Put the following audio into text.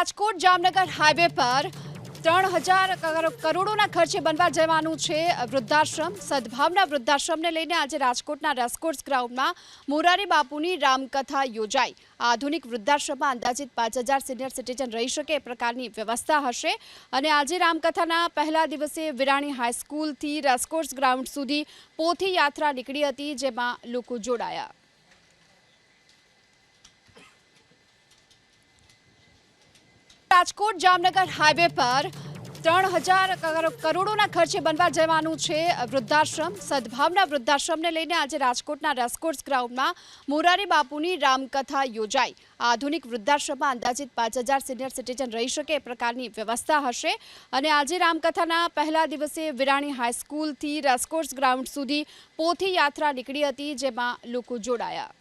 Rajkot Jamnagar highway પર ત્રણ હજાર કરોડોના ખર્ચે બનવા જવાનું છે વૃદ્ધાશ્રમ. સદભાવના વૃદ્ધાશ્રમને લઈને આજે રાજકોટના રેસકોર્સ ગ્રાઉન્ડમાં મોરારી બાપુની રામકથા યોજાઈ. આધુનિક વૃદ્ધાશ્રમમાં અંદાજિત પાંચ હજાર સિનિયર સિટીઝન રહી શકે એ પ્રકારની વ્યવસ્થા હશે. અને આજે રામકથાના પહેલા દિવસે વિરાણી હાઈસ્કૂલથી રેસકોર્સ ગ્રાઉન્ડ સુધી પોથી યાત્રા નીકળી હતી, જેમાં લોકો જોડાયા. રાજકોટ જામનગર હાઈવે પર ત્રણ હજાર કરોડોના ખર્ચે બનવા જવાનું છે વૃદ્ધાશ્રમ. સદભાવના વૃદ્ધાશ્રમને લઈને આજે રાજકોટના રેસકોર્સ ગ્રાઉન્ડમાં મોરારી બાપુની રામકથા યોજાઈ. આધુનિક વૃદ્ધાશ્રમમાં અંદાજિત પાંચ હજાર સિનિયર સિટીઝન રહી શકે એ પ્રકારની વ્યવસ્થા હશે. અને આજે રામકથાના પહેલા દિવસે વિરાણી હાઈસ્કૂલથી રેસકોર્સ ગ્રાઉન્ડ સુધી પોથી યાત્રા નીકળી હતી, જેમાં લોકો જોડાયા.